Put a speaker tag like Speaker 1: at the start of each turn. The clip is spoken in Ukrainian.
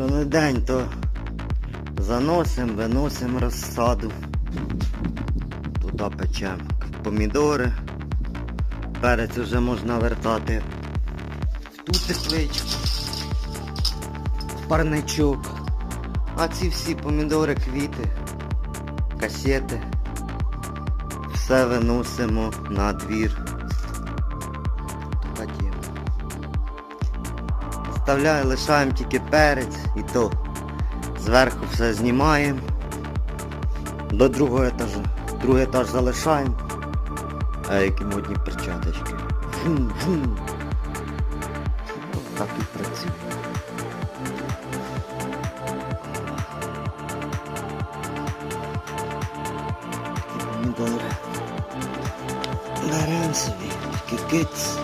Speaker 1: Що не день, то заносимо, виносимо розсаду. Туди печемо помідори. Перець вже можна вертати в ту тепличку, в парничок. А ці всі помідори, квіти, касети. Все виносимо на двір. Оставляю, лишаємо тільки перець і то зверху все знімаємо. До другого етажу. Другий етаж залишаємо. А які модні перчаточки. Фум, фум. Так і працює. Такі помідори. Беремо собі кикиць.